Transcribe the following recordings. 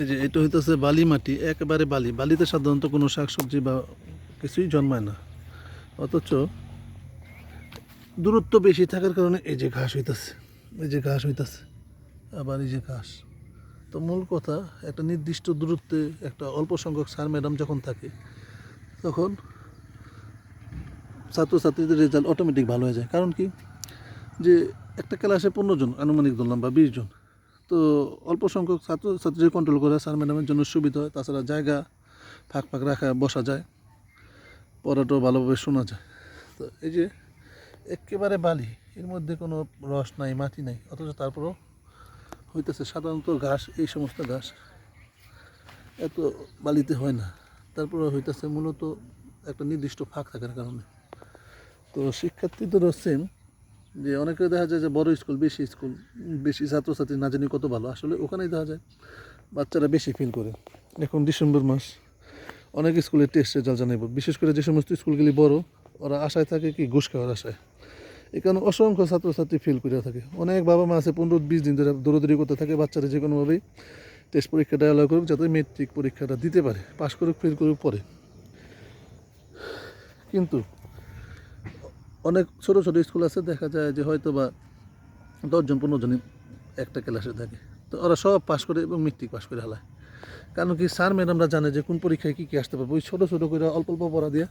এই যে এটা হইতেছে বালি মাটি, একেবারে বালি। বালিতে সাধারণত কোনো শাকসবজি বা কিছুই জন্মায় না। অথচ দূরত্ব বেশি থাকার কারণে এই যে ঘাস হইতাছে, এই যে ঘাস হইতাছে, আবার এই যে ঘাস। তো মূল কথা, একটা নির্দিষ্ট দূরত্বে একটা অল্প সংখ্যক স্যার ম্যাডাম যখন থাকে, তখন ছাত্রছাত্রীদের রেজাল্ট অটোমেটিক ভালো হয়ে যায়। কারণ কি? যে একটা ক্লাসে পনেরো জন, আনুমানিক ধরলাম, বা বিশ জন তো অল্প সংখ্যক ছাত্র ছাত্রছাত্রী কন্ট্রোল করা স্যার ম্যাডামের জন্য সুবিধা হয়। তাছাড়া জায়গা ফাঁক ফাঁক রাখা, বসা যায়। পড়াটাও ভালোভাবে শোনা যায়। তো এই যে একেবারে বালি, এর মধ্যে কোনো রস নাই, মাটি নাই, অথচ তারপরেও হইতেছে সাধারণত ঘাস, এই সমস্ত ঘাস এত বালিতে হয় না। তারপরে হইতেছে মূলত একটা নির্দিষ্ট ফাঁক থাকার কারণে। তো শিক্ষার্থীদেরও সেম যে অনেকে দেখা যায় যে বড় স্কুল, বেশি স্কুল, বেশি ছাত্রছাত্রী না জানি কত ভালো। আসলে ওখানেই দেখা যায় বাচ্চারা বেশি ফিল করে। এখন ডিসেম্বর মাস, অনেক স্কুলে টেস্ট রেজাল্ট জানাইব। বিশেষ করে যে সমস্ত স্কুলগুলি বড়, ওরা আশায় থাকে কি ঘুষ খাওয়ার আশায়। কারণে অসংখ্য ছাত্রছাত্রী ফিল করে থাকে। অনেক বাবা মা আছে পনেরো বিশ দিন ধরে দৌড়দৌড়ি করতে থাকে, বাচ্চারা যে কোনোভাবেই টেস্ট পরীক্ষাটা অ্যালাউ করুক যাতে মেট্রিক পরীক্ষাটা দিতে পারে পাশ করুক ফেল করুক পরে কিন্তু অনেক ছোটো ছোটো স্কুল আছে, দেখা যায় যে হয়তো বা দশজন পনেরো জনই একটা ক্লাসে থাকে। তো ওরা সব পাশ করে এবং মেট্রিক পাশ করে হালায়। কারণ কি, স্যার, ম্যাডামরা জানে যে কোন পরীক্ষায় কী কী আসতে পারবে। ওই ছোটো ছোটো করে অল্প অল্প পড়া দিয়ে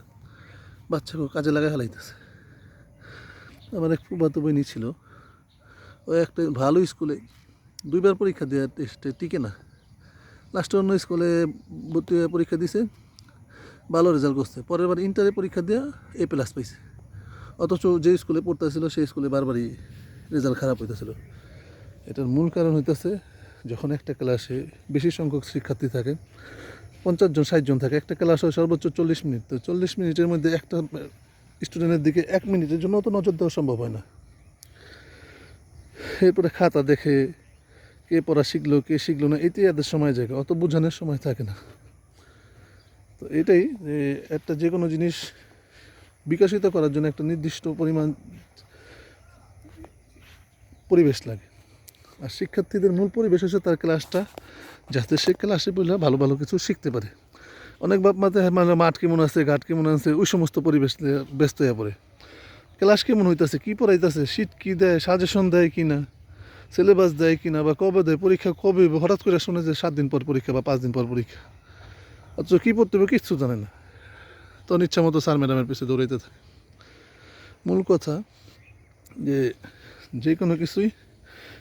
বাচ্চাকে কাজে লাগাই হালাইতেছে। আমার এক ফুবাতো বইনি ছিল। ও একটা ভালো স্কুলে দুইবার পরীক্ষা দেওয়ার টেস্টে টিকে না। লাস্টে অন্য স্কুলে ভর্তি পরীক্ষা দিছে, ভালো রেজাল্ট করছে। পরের বার ইন্টারে পরীক্ষা দেওয়া এ প্লাস পাইছে। অথচ যে স্কুলে পড়তেছিল, সেই স্কুলে বারবারই রেজাল্ট খারাপ হইতেছিল। এটার মূল কারণ হইতেছে, যখন একটা ক্লাসে বেশি সংখ্যক শিক্ষার্থী থাকে, পঞ্চাশ জন, ষাট জন থাকে, একটা ক্লাস হয় সর্বোচ্চ চল্লিশ মিনিট। তো চল্লিশ মিনিটের মধ্যে একটা স্টুডেন্টের দিকে এক মিনিটের জন্য তো নজর দেওয়া সম্ভব হয় না। এরপরে খাতা দেখে, কে পড়া শিখলো, কে শিখলো না, এটাই এদের সময় জায়গা, অত বোঝানোর সময় থাকে না। তো এটাই একটা যে কোনো জিনিস বিকশিত করার জন্য একটা নির্দিষ্ট পরিমাণ পরিবেশ লাগে। আর শিক্ষার্থীদের মূল পরিবেশ হচ্ছে তার ক্লাসটা, যাতে সে ক্লাসে পড়লে ভালো ভালো কিছু শিখতে পারে। অনেক বাপ মাতে মানে মাঠ কেমন আছে, ঘাট কেমন আছে, ওই সমস্ত পরিবেশ ব্যস্ত হয়ে পড়ে। ক্লাস কেমন হইতাছে, কী পড়াইতেছে, শীত কী দেয়, সাজেশন দেয় কি না সিলেবাস দেয় কি না, বা কবে দেয়, পরীক্ষা কবে, হঠাৎ করে শুনে যে সাত দিন পর পরীক্ষা বা পাঁচ দিন পর পরীক্ষা। অথচ কী পড়তে হবে কিচ্ছু জানে না। তখন ইচ্ছা মতো স্যার ম্যাডামের পিছনে দৌড়াইতে থাকে। মূল কথা যে যে কোনো কিছুই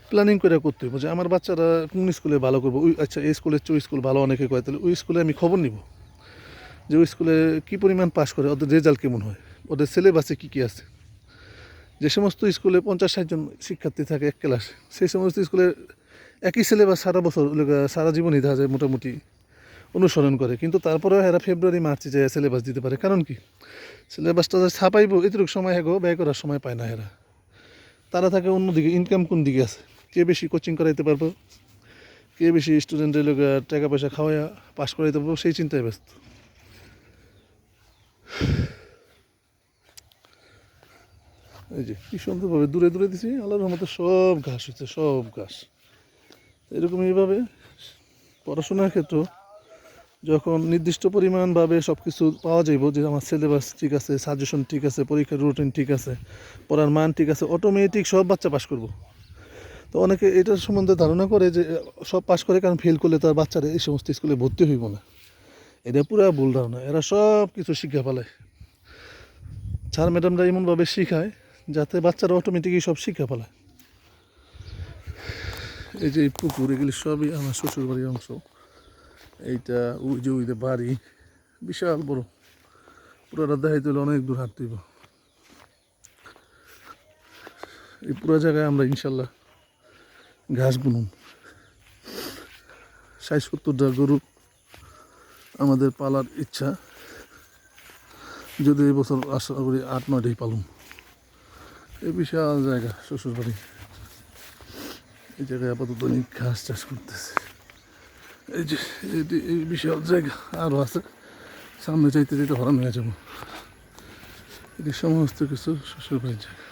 প্ল্যানিং করে করতে হবে যে আমার বাচ্চারা কোন স্কুলে ভালো করব? ওই আচ্ছা এই স্কুলের চেয়ে স্কুল ভালো অনেকে কয়, তাহলে ওই স্কুলে আমি খবর নিব। যে ওই স্কুলে কী পরিমাণ পাস করে, ওদের রেজাল্ট কেমন হয়? ওদের সিলেবাসে কী কী আছে? যে সমস্ত স্কুলে পঞ্চাশ ষাটজন শিক্ষার্থী থাকে এক ক্লাসে সেই সমস্ত স্কুলে একই সিলেবাস সারা বছর, সারা জীবনই দেখা যায় মোটামুটি। অনুসরণ করে। কিন্তু তারপরেও এরা ফেব্রুয়ারি, মার্চে যায় সিলেবাস দিতে পারে, কারণ কি? সিলেবাসটা যে ছাপাইব, এতটুকু সময় হেগো, ব্যয় করার সময় পায় না এরা তারা থাকে অন্যদিকে ইনকাম কোন দিকে আছে? কে বেশি কোচিং করাইতে পারব? কে বেশি স্টুডেন্টের লোক টাকা পয়সা খাওয়াইয়া পাস করাইতে পারব? সেই চিন্তায় ব্যস্ত। এই যে, কি সুন্দরভাবে দূরে দূরে দিছি, আল্লাহর রহমতে সব ঘাস হচ্ছে সব ঘাস। এরকম এইভাবে পড়াশোনার ক্ষেত্রে যখন নির্দিষ্ট পরিমাণভাবে সব কিছু পাওয়া যাইব, যে আমার সিলেবাস ঠিক আছে সাজেশন ঠিক আছে, পরীক্ষার রুটিন ঠিক আছে, পড়ার মান ঠিক আছে অটোমেটিক সব বাচ্চা পাস করব। তো অনেকে এটার সম্বন্ধে ধারণা করে যে, সব পাস করে কারণ ফেল করলে তার বাচ্চারা এই সমস্ত স্কুলে ভর্তি হইব না। এটা পুরা ভুল ধারণা, এরা সব কিছু শিক্ষা ফেলায় স্যার ম্যাডামরা এমনভাবে শিখায় যাতে বাচ্চারা অটোমেটিকই সব শিক্ষা পালায়। এই যে পুকুর, এগুলি সবই আমার শ্বশুরবাড়ির অংশ। এইটা ওই যে বাড়ি। বিশাল বড়। পুরাটা দেখাইতে হলে অনেক দূর হাঁটতে হইব। এই পুরো জায়গায় আমরা ইনশাল্লাহ ঘাস বুনুন ষাট সত্তরটা গরু আমাদের পালার ইচ্ছা। যদি এই বছর আশা করি আট, নয়টাই পালুম। এই বিশাল জায়গা, শ্বশুরবাড়ি। এই জায়গায় আপাতত ঘাস চাষ করতেছে। এই যে এই বিশাল জায়গা। আরও আছে। সামনে চাইতে চাইতে হরান হয়ে যাব। এটি সমস্ত কিছু শ্বশুর বাড়ির জায়গা।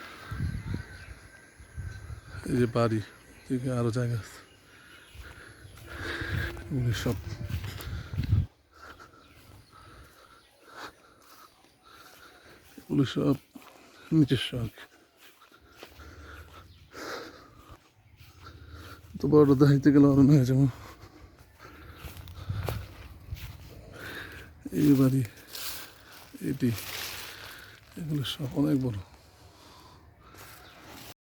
এই যে বাড়ি থেকে আরও জায়গা আছে। এগুলি সব এগুলো সব নিজস্ব কি। তো বড় দেখাইতে গেলে অরণ্য হয়ে যাব। এই বাড়ি এটি এগুলো সব অনেক বড়।